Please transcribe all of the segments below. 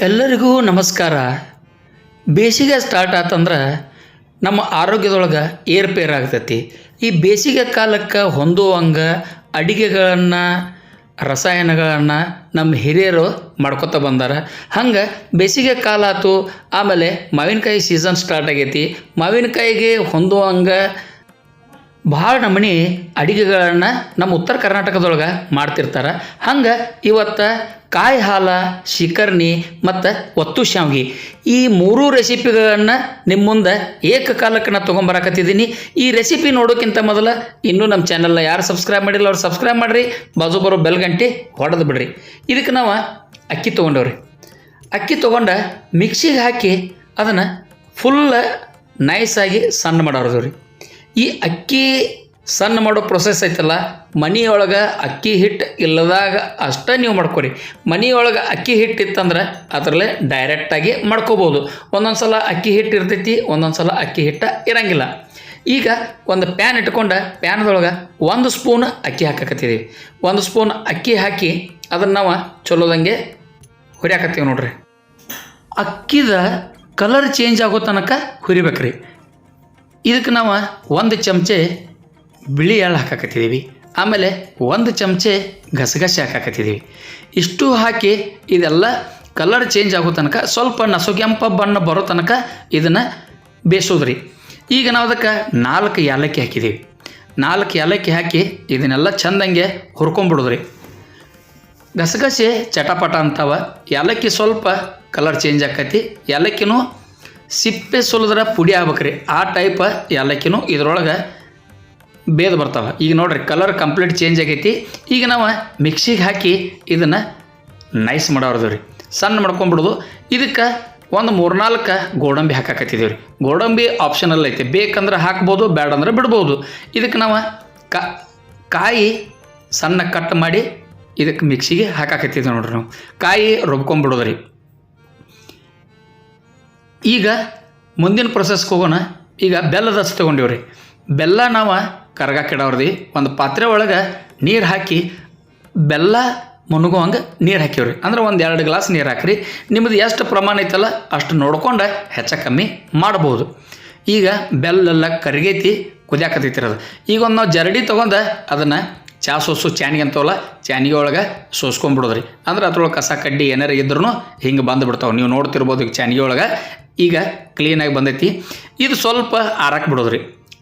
ಎಲ್ಲರಿಗೂ ನಮಸ್ಕಾರ. ಬೇಸಿಗೆ ಸ್ಟಾರ್ಟ್ ಆತಂದ್ರೆ ನಮ್ಮ ಆರೋಗ್ಯದೊಳಗೆ ಏರ್ಪೇರ್ ಆಗ್ತೈತಿ. ಈ ಬೇಸಿಗೆ ಕಾಲಕ್ಕೆ ಹೊಂದುವಂಗೆ ಅಡಿಗೆಗಳನ್ನು, ರಸಾಯನಗಳನ್ನು ನಮ್ಮ ಹಿರಿಯರು ಮಾಡ್ಕೊತ ಬಂದಾರ. ಹಂಗೆ ಬೇಸಿಗೆ ಕಾಲ ಆತು, ಆಮೇಲೆ ಮಾವಿನಕಾಯಿ ಸೀಸನ್ ಸ್ಟಾರ್ಟ್ ಆಗೈತಿ. ಮಾವಿನಕಾಯಿಗೆ ಹೊಂದುವಂಗ ಭಾಳ ನಮೂನಿ ಅಡಿಗೆಗಳನ್ನು ನಮ್ಮ ಉತ್ತರ ಕರ್ನಾಟಕದೊಳಗೆ ಮಾಡ್ತಿರ್ತಾರೆ. ಹಂಗೆ ಇವತ್ತು ಕಾಯಿ ಹಾಲ ಶಿಕರ್ಣಿ ಮತ್ತು ಒತ್ತು ಶಾವ್ಗಿ ಈ ಮೂರೂ ರೆಸಿಪಿಗಳನ್ನು ನಿಮ್ಮ ಮುಂದೆ ಏಕಕಾಲಕ್ಕೆ ನಾನು ತೊಗೊಂಬರಕತ್ತಿದ್ದೀನಿ ಈ ರೆಸಿಪಿ ನೋಡೋಕ್ಕಿಂತ ಮೊದಲು ಇನ್ನೂ ನಮ್ಮ ಚಾನಲ್ನ ಯಾರು ಸಬ್ಸ್ಕ್ರೈಬ್ ಮಾಡಿಲ್ಲ ಅವ್ರು ಸಬ್ಸ್ಕ್ರೈಬ್ ಮಾಡಿರಿ. ಬಾಜು ಬರೋ ಬೆಲ್ಗಂಟಿ ಹೊಡೆದು ಬಿಡ್ರಿ. ಇದಕ್ಕೆ ನಾವು ಅಕ್ಕಿ ತೊಗೊಂಡವ್ರಿ. ಅಕ್ಕಿ ತೊಗೊಂಡು ಮಿಕ್ಸಿಗೆ ಹಾಕಿ ಅದನ್ನು ಫುಲ್ ನೈಸಾಗಿ ಸಣ್ಣ ಮಾಡೋರ್ದವ್ರಿ. ಈ ಅಕ್ಕಿ ಸಣ್ಣ ಮಾಡೋ ಪ್ರೊಸೆಸ್ ಐತಲ್ಲ, ಮನೆಯೊಳಗೆ ಅಕ್ಕಿ ಹಿಟ್ಟು ಇಲ್ಲದಾಗ ಅಷ್ಟೇ ನೀವು ಮಾಡ್ಕೊರಿ. ಮನೆಯೊಳಗೆ ಅಕ್ಕಿ ಹಿಟ್ಟು ಇತ್ತಂದ್ರೆ ಅದರಲ್ಲೇ ಡೈರೆಕ್ಟಾಗಿ ಮಾಡ್ಕೋಬೋದು. ಒಂದೊಂದು ಸಲ ಅಕ್ಕಿ ಹಿಟ್ಟು ಇರ್ತೈತಿ ಒಂದೊಂದು ಸಲ ಅಕ್ಕಿ ಹಿಟ್ಟು ಇರಂಗಿಲ್ಲ. ಈಗ ಒಂದು ಪ್ಯಾನ್ ಇಟ್ಕೊಂಡು ಪ್ಯಾನ್ದೊಳಗೆ ಒಂದು ಸ್ಪೂನ್ ಅಕ್ಕಿ ಹಾಕಕತ್ತೀವಿ. ಒಂದು ಸ್ಪೂನ್ ಅಕ್ಕಿ ಹಾಕಿ ಅದನ್ನು ನಾವು ಚಲೋದಂಗೆ ಹುರಿಯಾಕತ್ತೀವಿ ನೋಡ್ರಿ. ಅಕ್ಕಿದ ಕಲರ್ ಚೇಂಜ್ ಆಗೋ ತನಕ ಹುರಿಬೇಕ್ರಿ. ಇದಕ್ಕೆ ನಾವು ಒಂದು ಚಮಚೆ ಬಿಳಿ ಎಳ್ಳು ಹಾಕಾಕತ್ತಿದ್ದೀವಿ. ಆಮೇಲೆ ಒಂದು ಚಮಚೆ ಗಸಗಸೆ ಹಾಕಾಕತ್ತಿದ್ದೀವಿ. ಇಷ್ಟು ಹಾಕಿ ಇದೆಲ್ಲ ಕಲರ್ ಚೇಂಜ್ ಆಗೋ ತನಕ ಸ್ವಲ್ಪ ನಸುಗೆಂಪ ಬಣ್ಣ ಬರೋ ತನಕ ಇದನ್ನು ಬೇಯಿಸೋದ್ರಿ. ಈಗ ನಾವು ಅದಕ್ಕೆ ನಾಲ್ಕು ಏಲಕ್ಕಿ ಹಾಕಿದ್ದೀವಿ. ನಾಲ್ಕು ಏಲಕ್ಕಿ ಹಾಕಿ ಇದನ್ನೆಲ್ಲ ಚಂದಂಗೆ ಹುರ್ಕೊಂಬಿಡೋದ್ರಿ ಗಸಗಸೆ ಚಟಪಟ ಅಂತಾವ. ಏಲಕ್ಕಿ ಸ್ವಲ್ಪ ಕಲರ್ ಚೇಂಜ್ ಆಕತಿ. ಏಲಕ್ಕಿನೂ ಸಿಪ್ಪೆ ಸುಲಿದ್ರೆ ಪುಡಿ ಆಗ್ಬೇಕ್ರಿ. ಆ ಟೈಪ್ ಏಲಕ್ಕಿನೂ ಇದ್ರೊಳಗೆ ಬೇದ ಬರ್ತಾವೆ. ಈಗ ನೋಡ್ರಿ ಕಲರ್ ಕಂಪ್ಲೀಟ್ ಚೇಂಜ್ ಆಗೈತಿ. ಈಗ ನಾವು ಮಿಕ್ಸಿಗೆ ಹಾಕಿ ಇದನ್ನು ನೈಸ್ ಮಾಡೋರ್ದು ರೀ. ಸಣ್ಣ ಮಾಡ್ಕೊಂಬಿಡೋದು. ಇದಕ್ಕೆ ಒಂದು ಮೂರ್ನಾಲ್ಕು ಗೋಡಂಬಿ ಹಾಕಾಕತ್ತಿದ್ದೀವಿ ರೀ ಗೋಡಂಬಿ ಆಪ್ಷನಲ್ ಐತೆ. ಬೇಕಂದ್ರೆ ಹಾಕ್ಬೋದು ಬೇಡಂದ್ರೆ ಬಿಡ್ಬೋದು. ಇದಕ್ಕೆ ನಾವು ಕಾಯಿ ಸಣ್ಣ ಕಟ್ ಮಾಡಿ ಇದಕ್ಕೆ ಮಿಕ್ಸಿಗೆ ಹಾಕಾಕತ್ತಿದ್ದೀವಿ ನೋಡ್ರಿ ನಾವು. ಕಾಯಿ ರುಬ್ಕೊಂಬಿಡೋದು ರೀ ಈಗ ಮುಂದಿನ ಪ್ರೊಸೆಸ್ಗೆ ಹೋಗೋಣ. ಈಗ ಬೆಲ್ಲದ ಹಚ್ಚಿ ತೊಗೊಂಡಿವ್ರಿ. ಬೆಲ್ಲ ನಾವು ಕರ್ಗಾಕಿಡವ್ರಿ ಒಂದು ಪಾತ್ರೆ ಒಳಗೆ ನೀರು ಹಾಕಿ ಬೆಲ್ಲ ಮುನುಗುವಂಗೆ ನೀರು ಹಾಕಿವ್ರಿ. ಅಂದ್ರೆ ಒಂದು ಎರಡು ಗ್ಲಾಸ್ ನೀರು ಹಾಕ್ರಿ. ನಿಮ್ಮದು ಎಷ್ಟು ಪ್ರಮಾಣ ಐತಲ್ಲ ಅಷ್ಟು ನೋಡ್ಕೊಂಡು ಹೆಚ್ಚ ಕಮ್ಮಿ ಮಾಡ್ಬೋದು. ಈಗ ಬೆಲ್ಲೆಲ್ಲ ಕರಿಗೈತಿ ಕುದಿಯಾಕತ್ತೈತಿರೋದು ಈಗ ಒಂದು ನಾವು ಜರಡಿ ತೊಗೊಂಡು ಅದನ್ನು ಚಾ ಸೋಸು ಚಾನಿಗೆ ಅಂತವಲ್ಲ, ಚಾನಿಗೆ ಒಳಗೆ ಸೋಸ್ಕೊಂಬಿಡೋದ್ರಿ ಅಂದ್ರೆ ಅದ್ರೊಳಗೆ ಕಸ ಕಡ್ಡಿ ಏನಾರು ಇದ್ರೂ ಹಿಂಗೆ ಬಂದು ಬಿಡ್ತಾವೆ ನೀವು ನೋಡ್ತಿರ್ಬೋದು ಈಗ ಚಾನಿಗೆ ಒಳಗೆ. ಈಗ ಕ್ಲೀನಾಗಿ ಬಂದೈತಿ. ಇದು ಸ್ವಲ್ಪ ಆರಕ್ಕೆ ಬಿಡೋದ್ರಿ.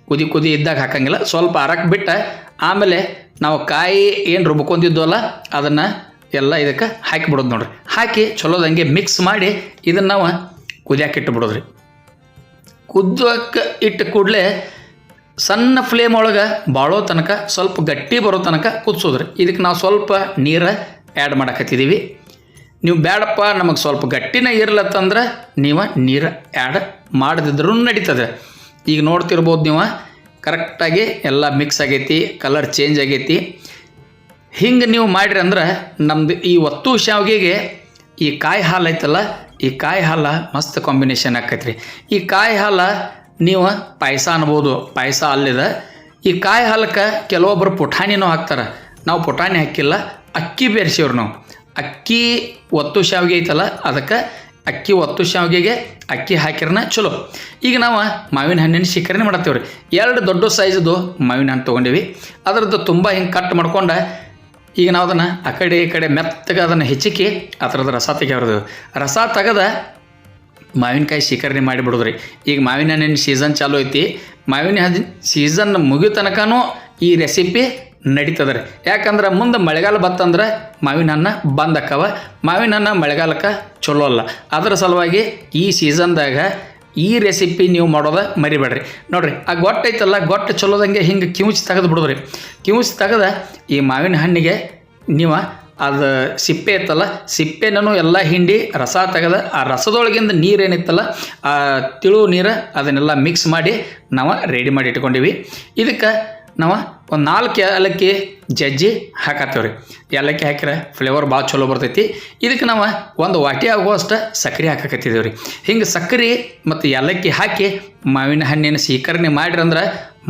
ಕುದಿ ಕುದಿ ಇದ್ದಾಗ ಹಾಕಂಗಿಲ್ಲ. ಸ್ವಲ್ಪ ಆರಕ್ಕೆ ಬಿಟ್ಟು ಆಮೇಲೆ ನಾವು ಕಾಯಿ ಏನು ರುಬ್ಕೊಂಡಿದ್ವಲ್ಲ ಅದನ್ನು ಎಲ್ಲ ಇದಕ್ಕೆ ಹಾಕಿ ಬಿಡೋದು ನೋಡ್ರಿ. ಹಾಕಿ ಚಲೋದಂಗೆ ಮಿಕ್ಸ್ ಮಾಡಿ ಇದನ್ನು ನಾವು ಕುದಿಯಾಕೆ ಇಟ್ಟು ಬಿಡೋದ್ರಿ. ಕುದ್ದಕ್ಕೆ ಇಟ್ಟ ಕೂಡಲೇ ಸಣ್ಣ ಫ್ಲೇಮ್ ಒಳಗೆ ಬಾಳೋ ತನಕ ಸ್ವಲ್ಪ ಗಟ್ಟಿ ಬರೋ ತನಕ ಕುದಿಸೋದ್ರಿ. ಇದಕ್ಕೆ ನಾವು ಸ್ವಲ್ಪ ನೀರು ಆ್ಯಡ್ ಮಾಡಕತ್ತಿದ್ದೀವಿ ನೀವು ಬೇಡಪ್ಪ, ನಮಗೆ ಸ್ವಲ್ಪ ಗಟ್ಟಿನ ಇರ್ಲತ್ತಂದ್ರೆ ನೀವು ನೀರು ಆ್ಯಡ್ ಮಾಡದಿದ್ರೂ ನಡೀತದೆ. ಈಗ ನೋಡ್ತಿರ್ಬೋದು ನೀವು ಕರೆಕ್ಟಾಗಿ ಎಲ್ಲ ಮಿಕ್ಸ್ ಆಗೈತಿ ಕಲರ್ ಚೇಂಜ್ ಆಗೈತಿ. ಹಿಂಗೆ ನೀವು ಮಾಡಿರಿ ಅಂದ್ರೆ ನಮ್ಮದು ಈ ಒತ್ತು ಶಾವಿಗೆಗೆ ಈ ಕಾಯಿ ಹಾಲು ಐತಲ್ಲ, ಈ ಕಾಯಿ ಹಾಲು ಮಸ್ತ್ ಕಾಂಬಿನೇಷನ್ ಆಕೈತ್ರಿ. ಈ ಕಾಯಿ ಹಾಲು ನೀವು ಪಾಯಸ ಅನ್ಬೋದು, ಪಾಯಸ ಅಲ್ಲಿದೆ. ಈ ಕಾಯಿ ಹಾಲಕ್ಕೆ ಕೆಲವೊಬ್ಬರು ಪುಟಾಣಿನೂ ಹಾಕ್ತಾರೆ. ನಾವು ಪುಟಾಣಿ ಹಾಕಿಲ್ಲ, ಅಕ್ಕಿ ಬೆರೆಸಿವ್ರು ನಾವು. ಅಕ್ಕಿ ಒತ್ತು ಶಾವಿಗೆ ಐತಲ್ಲ, ಅದಕ್ಕೆ ಅಕ್ಕಿ ಒತ್ತು ಶಾವಿಗೆಗೆ ಅಕ್ಕಿ ಹಾಕಿರನ ಚಲೋ. ಈಗ ನಾವು ಮಾವಿನ ಹಣ್ಣಿನ ಶಿಖರಣೆ ಮಾಡತ್ತೇವೆ ಎರಡು ದೊಡ್ಡ ಸೈಜ್ದು ಮಾವಿನ ಹಣ್ಣು ತೊಗೊಂಡಿವಿ. ಅದರದ್ದು ತುಂಬ ಹಿಂಗೆ ಕಟ್ ಮಾಡ್ಕೊಂಡು ಈಗ ನಾವು ಅದನ್ನು ಆ ಕಡೆ ಈ ಕಡೆ ಮೆತ್ತಗೆ ಅದನ್ನು ಹೆಚ್ಚಿಕ್ಕಿ ಅದರದ್ದು ರಸ ತೆಗೆಯೋದು ರಸ ತೆಗೆದ ಮಾವಿನಕಾಯಿ ಶಿಖರಣೆ ಮಾಡಿಬಿಡೋದ್ರಿ ಈಗ ಮಾವಿನ ಹಣ್ಣಿನ ಸೀಸನ್ ಚಾಲು ಐತಿ. ಮಾವಿನ ಹಣ್ಣಿನ ಸೀಸನ್ ಮುಗಿಯೋ ತನಕನೂ ಈ ರೆಸಿಪಿ ನಡೀತದೆ ಯಾಕಂದ್ರೆ ಮುಂದೆ ಮಳೆಗಾಲ ಬತ್ತಂದ್ರೆ ಮಾವಿನ ಹಣ್ಣು ಬಂದಕ್ಕವ ಮಾವಿನ ಹಣ್ಣು ಮಳೆಗಾಲಕ್ಕೆ ಚಲೋ ಅಲ್ಲ. ಅದರ ಸಲುವಾಗಿ ಈ ಸೀಸನ್ದಾಗ ಈ ರೆಸಿಪಿ ನೀವು ಮಾಡೋದ ಮರಿಬೇಡ್ರಿ. ನೋಡಿರಿ, ಆ ಗೊಟ್ಟ ಐತಲ್ಲ, ಗೊಟ್ಟ ಚಲೋದಂಗೆ ಹಿಂಗೆ ಕಿವುಚಿ ತೆಗೆದು ಬಿಡೋದ್ರಿ. ಕಿವುಚಿ ತೆಗೆದ ಈ ಮಾವಿನ ಹಣ್ಣಿಗೆ ನೀವು ಅದು ಸಿಪ್ಪೆ ಇತ್ತಲ್ಲ ಸಿಪ್ಪೆನೂ ಎಲ್ಲ ಹಿಂಡಿ ರಸ ತೆಗೆದ, ಆ ರಸದೊಳಗಿಂದ ನೀರು ಏನಿತ್ತಲ್ಲ ಆ ತಿಳು ನೀರು ಅದನ್ನೆಲ್ಲ ಮಿಕ್ಸ್ ಮಾಡಿ ನಾವು ರೆಡಿ ಮಾಡಿ ಇಟ್ಕೊಂಡಿವಿ. ಇದಕ್ಕೆ ನಾವು ಒಂದು ನಾಲ್ಕು ಏಲಕ್ಕಿ ಜಜ್ಜಿ ಹಾಕತ್ತೇವೆ ರೀ ಏಲಕ್ಕಿ ಹಾಕಿದ್ರೆ ಫ್ಲೇವರ್ ಭಾಳ ಚಲೋ ಬರ್ತೈತಿ. ಇದಕ್ಕೆ ನಾವು ಒಂದು ವಾಟಿ ಆಗುವಷ್ಟು ಸಕ್ಕರೆ ಹಾಕಕತ್ತಿದ್ದೇವೆ ರೀ ಹಿಂಗೆ ಸಕ್ಕರೆ ಮತ್ತು ಏಲಕ್ಕಿ ಹಾಕಿ ಮಾವಿನ ಹಣ್ಣಿನ ಸ್ವೀಕರಣೆ ಮಾಡಿರಂದ್ರೆ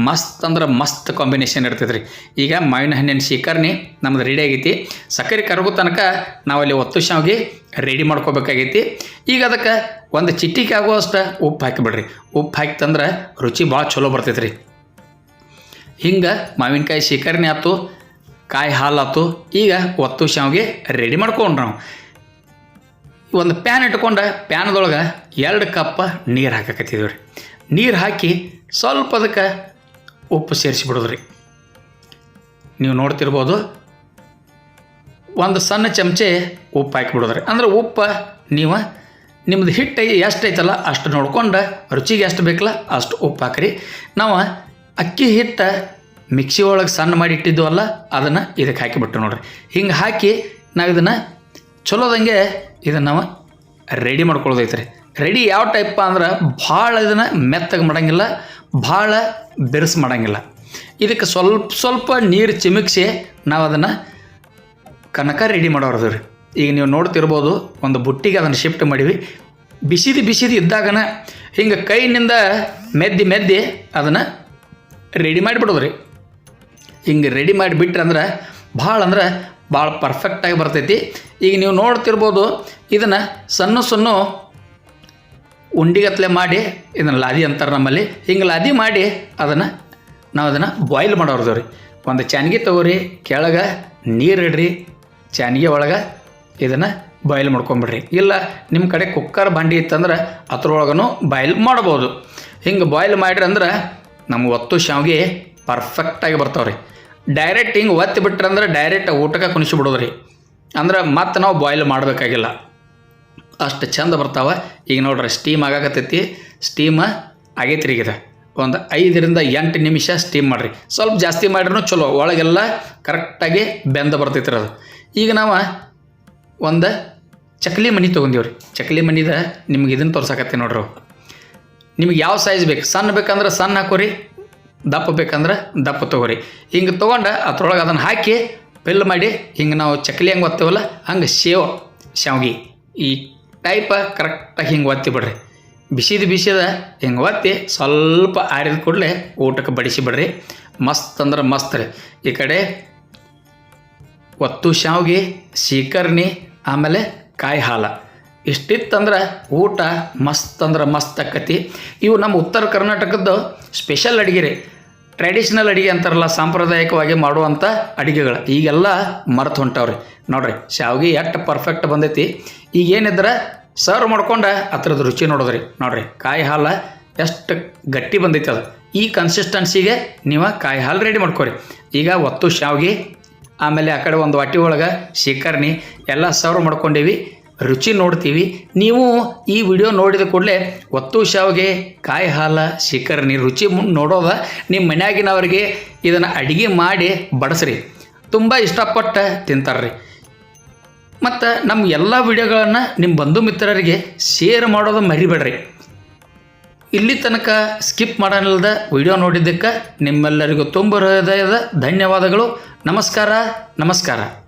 ಮಸ್ತ್ ಅಂದ್ರೆ ಮಸ್ತ್ ಕಾಂಬಿನೇಷನ್ ಇರ್ತೈತೆ ರೀ ಈಗ ಮಾವಿನ ಹಣ್ಣಿನ ಸೀಕರ್ಣಿ ನಮ್ದು ರೆಡಿ ಆಗೈತಿ. ಸಕ್ಕರೆ ಕರಗೋ ತನಕ ನಾವಲ್ಲಿ ಒತ್ತು ಶಾವಿಗೆ ರೆಡಿ ಮಾಡ್ಕೋಬೇಕಾಗೈತಿ. ಈಗ ಅದಕ್ಕೆ ಒಂದು ಚಿಟ್ಟಿಗೆ ಆಗುವಷ್ಟು ಉಪ್ಪು ಹಾಕಿಬಿಡ್ರಿ ಉಪ್ಪು ಹಾಕಿತಂದ್ರೆ ರುಚಿ ಭಾಳ ಚಲೋ ಬರ್ತೈತೆ ರೀ ಹಿಂಗೆ ಮಾವಿನಕಾಯಿ ಶೇಖರಣೆ ಆಯ್ತು ಕಾಯಿ ಹಾಲು ಆಯ್ತು ಈಗ ಒತ್ತು ಶಾವಿಗೆ ರೆಡಿ ಮಾಡ್ಕೊಂಡ್ರು ನಾವು. ಒಂದು ಪ್ಯಾನ್ ಇಟ್ಕೊಂಡು ಪ್ಯಾನ್ದೊಳಗೆ ಎರಡು ಕಪ್ ನೀರು ಹಾಕಕತ್ತಿದ್ದೀವಿ ರೀ ನೀರು ಹಾಕಿ ಸ್ವಲ್ಪ ಅದಕ್ಕೆ ಉಪ್ಪು ಸೇರಿಸಿಬಿಡೋದು ರೀ ನೀವು ನೋಡ್ತಿರ್ಬೋದು, ಒಂದು ಸಣ್ಣ ಚಮಚೆ ಉಪ್ಪು ಹಾಕಿಬಿಡೋದು ರೀ ಅಂದ್ರೆ ಉಪ್ಪು ನೀವು ನಿಮ್ಮದು ಹಿಟ್ಟು ಎಷ್ಟು ಐತಲ್ಲ ಅಷ್ಟು ನೋಡ್ಕೊಂಡು ರುಚಿಗೆ ಎಷ್ಟು ಬೇಕಲ್ಲ ಅಷ್ಟು ಉಪ್ಪು ಹಾಕ್ರಿ. ನಾವು ಅಕ್ಕಿ ಹಿಟ್ಟು ಮಿಕ್ಸಿ ಒಳಗೆ ಸಣ್ಣ ಮಾಡಿ ಇಟ್ಟಿದ್ದೆವಲ್ಲ ಅದನ್ನು ಇದಕ್ಕೆ ಹಾಕಿಬಿಟ್ಟು ನೋಡ್ರಿ. ಹಿಂಗೆ ಹಾಕಿ ನಾವು ಇದನ್ನು ಚಲೋದಂಗೆ ಇದನ್ನು ನಾವು ರೆಡಿ ಮಾಡ್ಕೊಳ್ಳೋದೈತೆ ರೀ ರೆಡಿ ಯಾವ ಟೈಪ್ ಅಂದ್ರೆ ಭಾಳ ಇದನ್ನು ಮೆತ್ತಗೆ ಮಾಡೋಂಗಿಲ್ಲ, ಭಾಳ ಬೆರೆಸಿ ಮಾಡೋಂಗಿಲ್ಲ. ಇದಕ್ಕೆ ಸ್ವಲ್ಪ ಸ್ವಲ್ಪ ನೀರು ಚಿಮಿಕ್ಸಿ ನಾವು ಅದನ್ನು ಕನಕ ರೆಡಿ ಮಾಡೋರದು ರೀ. ಈಗ ನೀವು ನೋಡ್ತಿರ್ಬೋದು, ಒಂದು ಬುಟ್ಟಿಗೆ ಅದನ್ನು ಶಿಫ್ಟ್ ಮಾಡಿವಿ. ಬಿಸಿದು ಬಿಸಿದು ಇದ್ದಾಗನ ಹಿಂಗೆ ಕೈನಿಂದ ಮೆದ್ದಿ ಮೆದ್ದಿ ಅದನ್ನು ರೆಡಿ ಮಾಡಿಬಿಡೋದು ರೀ ಹಿಂಗೆ ರೆಡಿ ಮಾಡಿಬಿಟ್ರೆ ಅಂದ್ರೆ ಭಾಳ ಅಂದ್ರೆ ಭಾಳ ಪರ್ಫೆಕ್ಟಾಗಿ ಬರ್ತೈತಿ. ಈಗ ನೀವು ನೋಡ್ತಿರ್ಬೋದು ಇದನ್ನು ಸಣ್ಣ ಸಣ್ಣ ಉಂಡಿಗತ್ಲೆ ಮಾಡಿ ಇದನ್ನು ಲಾದಿ ಅಂತಾರೆ ನಮ್ಮಲ್ಲಿ. ಹಿಂಗೆ ಲಾದಿ ಮಾಡಿ ಅದನ್ನು ನಾವು ಅದನ್ನು ಬಾಯ್ಲ್ ಮಾಡೋರ್ದು ರೀ. ಒಂದು ಚಾನ್ಗಿ ತಗೋರಿ, ಕೆಳಗೆ ನೀರು ಇಡ್ರಿ, ಚಾನ್ಗಿ ಒಳಗೆ ಇದನ್ನು ಬಾಯ್ಲ್ ಮಾಡ್ಕೊಂಬಿಡ್ರಿ. ಇಲ್ಲ ನಿಮ್ಮ ಕಡೆ ಕುಕ್ಕರ್ ಬಾಂಡಿ ಇತ್ತಂದ್ರೆ ಅದ್ರೊಳಗೂ ಬಾಯ್ಲ್ ಮಾಡ್ಬೋದು. ಹಿಂಗೆ ಬಾಯ್ಲ್ ಮಾಡಿರಿ ಅಂದ್ರೆ ನಮ್ಮ ಒತ್ತು ಶಾವಿಗೆ ಪರ್ಫೆಕ್ಟಾಗಿ ಬರ್ತಾವೆ ರೀ ಡೈರೆಕ್ಟ್ ಹಿಂಗೆ ಒತ್ತಿ ಬಿಟ್ರೆ ಅಂದ್ರೆ ಡೈರೆಕ್ಟ್ ಊಟಕ್ಕೆ ಕುಣಿಸಿ ಬಿಡೋದ್ರಿ. ರೀ ಅಂದ್ರೆ ಮತ್ತೆ ನಾವು ಬಾಯ್ಲ್ ಮಾಡಬೇಕಾಗಿಲ್ಲ. ಅಷ್ಟು ಚಂದ ಬರ್ತಾವೆ. ಈಗ ನೋಡ್ರಿ ಸ್ಟೀಮ್ ಆಗಾಕತ್ತೈತಿ. ಸ್ಟೀಮ್ ಆಗೈತಿ ಇದು. ಒಂದು ಐದರಿಂದ ಎಂಟು ನಿಮಿಷ ಸ್ಟೀಮ್ ಮಾಡಿರಿ. ಸ್ವಲ್ಪ ಜಾಸ್ತಿ ಮಾಡಿರೂ ಚಲೋ. ಒಳಗೆಲ್ಲ ಕರೆಕ್ಟಾಗಿ ಬೆಂದ ಬರ್ತೈತಿ ರೀ ಅದು. ಈಗ ನಾವು ಒಂದು ಚಕ್ಲಿ ಮಣಿ ತೊಗೊಂಡೀವ್ರಿ. ಚಕ್ಲಿ ಮನಿದ ನಿಮ್ಗೆ ಇದನ್ನು ತೋರ್ಸಕತ್ತೆ ನೋಡ್ರಿ. ನಿಮ್ಗೆ ಯಾವ ಸೈಜ್ ಬೇಕು? ಸಣ್ಣ ಬೇಕಂದ್ರೆ ಸಣ್ಣ ಹಾಕೋರಿ, ದಪ್ಪ ಬೇಕಂದ್ರೆ ದಪ್ಪ ತೊಗೋರಿ. ಹಿಂಗೆ ತೊಗೊಂಡು ಅದ್ರೊಳಗೆ ಅದನ್ನು ಹಾಕಿ ಫಿಲ್ ಮಾಡಿ, ಹಿಂಗೆ ನಾವು ಚಕ್ಲಿ ಹೆಂಗೆ ಒತ್ತೇವಲ್ಲ, ಹಂಗೆ ಶೇವ್, ಶಾವ್ಗಿ. ಈ ಟೈಪ ಕರೆಕ್ಟಾಗಿ ಹಿಂಗೆ ಒತ್ತಿ ಬಿಡ್ರಿ. ಬಿಸಿದ ಬಿಸಿದ ಹಿಂಗೆ ಒತ್ತಿ ಸ್ವಲ್ಪ ಆರಿದ ಕೂಡಲೇ ಊಟಕ್ಕೆ ಬಡಿಸಿ ಬಿಡ್ರಿ. ಮಸ್ತ್ ಅಂದ್ರೆ ಮಸ್ತ್ ರೀ. ಈ ಕಡೆ ಒತ್ತು, ಶಾವ್ಗೆ, ಸೀಕರ್ಣಿ, ಆಮೇಲೆ ಕಾಯಿ ಹಾಲು. ಇಷ್ಟಿತ್ತಂದ್ರೆ ಊಟ ಮಸ್ತ್ ಅಂದ್ರೆ ಮಸ್ತ್ ಆಕತಿ. ಇವು ನಮ್ಮ ಉತ್ತರ ಕರ್ನಾಟಕದ್ದು ಸ್ಪೆಷಲ್ ಅಡುಗೆ ರೀ ಟ್ರೆಡಿಷ್ನಲ್ ಅಡುಗೆ ಅಂತಾರಲ್ಲ, ಸಾಂಪ್ರದಾಯಿಕವಾಗಿ ಮಾಡುವಂಥ ಅಡುಗೆಗಳು. ಈಗೆಲ್ಲ ಮರೆತು ಹೊಂಟವ್ರಿ. ನೋಡ್ರಿ, ಶಾವಿಗೆ ಎಷ್ಟು ಪರ್ಫೆಕ್ಟ್ ಬಂದೈತಿ. ಈಗ ಏನಿದ್ರೆ ಸರ್ವ್ ಮಾಡ್ಕೊಂಡು ಅದ್ರದ್ದು ರುಚಿ ನೋಡೋದ್ರಿ. ನೋಡ್ರಿ, ಕಾಯಿ ಹಾಲು ಎಷ್ಟು ಗಟ್ಟಿ ಬಂದೈತಿ ಅದು. ಈ ಕನ್ಸಿಸ್ಟೆನ್ಸಿಗೆ ನೀವು ಕಾಯಿ ಹಾಲು ರೆಡಿ ಮಾಡ್ಕೊರಿ. ಈಗ ಒತ್ತು, ಶಾವಿಗೆ, ಆಮೇಲೆ ಆ ಕಡೆ ಒಂದು ವಾಟಿ ಒಳಗೆ, ಶೇಖರ್ಣಿ, ಎಲ್ಲ ಸರ್ವ್ ಮಾಡ್ಕೊಂಡೀವಿ. ರುಚಿ ನೋಡ್ತೀವಿ. ನೀವು ಈ ವಿಡಿಯೋ ನೋಡಿದ ಕೂಡಲೇ ಒತ್ತು ಶಾವಿಗೆ ಕಾಯಿ ಹಾಲ ಶಿಖರಣಿ ರುಚಿ ನೋಡೋದ ನಿಮ್ಮ ಮನೆಯಾಗಿನವ್ರಿಗೆ ಇದನ್ನು ಅಡುಗೆ ಮಾಡಿ ಬಡಿಸ್ರಿ. ತುಂಬ ಇಷ್ಟಪಟ್ಟು ತಿಂತಾರ್ರಿ. ಮತ್ತು ನಮ್ಮ ಎಲ್ಲ ವಿಡಿಯೋಗಳನ್ನು ನಿಮ್ಮ ಬಂಧು ಮಿತ್ರರಿಗೆ ಶೇರ್ ಮಾಡೋದು ಮರಿಬೇಡ್ರಿ. ಇಲ್ಲಿ ತನಕ ಸ್ಕಿಪ್ ಮಾಡಲಿಲ್ಲದ ವಿಡಿಯೋ ನೋಡಿದ್ದಕ್ಕೆ ನಿಮ್ಮೆಲ್ಲರಿಗೂ ತುಂಬ ಹೃದಯದ ಧನ್ಯವಾದಗಳು. ನಮಸ್ಕಾರ ನಮಸ್ಕಾರ.